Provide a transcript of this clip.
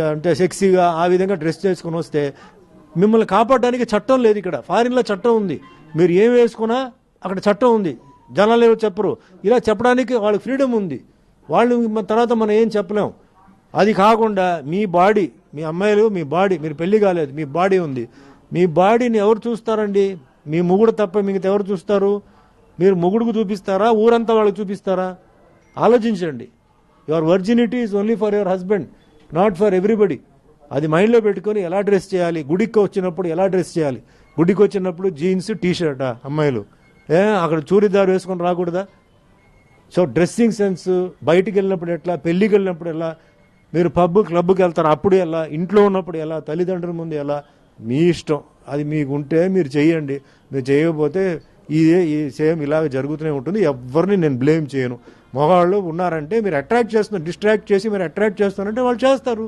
అంటే సెక్సీగా ఆ విధంగా డ్రెస్ చేసుకుని వస్తే మిమ్మల్ని కాపాడడానికి చట్టం లేదు ఇక్కడ. ఫారిన్లో చట్టం ఉంది. మీరు ఏం వేసుకున్నా అక్కడ చట్టం ఉంది. జనాలు ఏమో చెప్పరు. ఇలా చెప్పడానికి వాళ్ళకి ఫ్రీడమ్ ఉంది. వాళ్ళు తర్వాత మనం ఏం చెప్పలేం. అది కాకుండా మీ బాడీ మీ అమ్మాయిలు మీ బాడీ మీరు పెళ్ళి కాలేదు మీ బాడీ ఉంది. మీ బాడీని ఎవరు చూస్తారండి? మీ ముగుడు తప్ప మిగతా ఎవరు చూస్తారు? మీరు మొగుడుకు చూపిస్తారా? ఊరంతా వాళ్ళకి చూపిస్తారా? ఆలోచించండి. Your virginity is only for your husband not for everybody అది మైండ్లో పెట్టుకొని ఎలా డ్రెస్ చేయాలి? గుడికి వచ్చినప్పుడు ఎలా డ్రెస్ చేయాలి? గుడికి వచ్చినప్పుడు జీన్స్ టీషర్ట్ అమ్మాయిలు. ఏ అక్కడ చూరిదారు వేసుకొని రాకూడదా? సో డ్రెస్సింగ్ సెన్స్ బయటికి వెళ్ళినప్పుడు ఎట్లా? పెళ్ళికి వెళ్ళినప్పుడు ఎలా? మీరు పబ్ క్లబ్కి వెళ్తారు? అప్పుడు ఎలా? ఇంట్లో ఉన్నప్పుడు ఎలా? తల్లిదండ్రుల ముందు ఎలా? మీ ఇష్టం. అది మీకు ఉంటే మీరు చేయండి మీరు చేయకపోతే ఇదే ఈ సేమ్ ఇలాగ జరుగుతూనే ఉంటుంది. ఎవరిని నేను బ్లేమ్ చేయను. మగవాళ్ళు ఉన్నారంటే మీరు అట్రాక్ట్ చేస్తున్నారు డిస్ట్రాక్ట్ చేసి మీరు అట్రాక్ట్ చేస్తున్నారంటే వాళ్ళు చేస్తారు.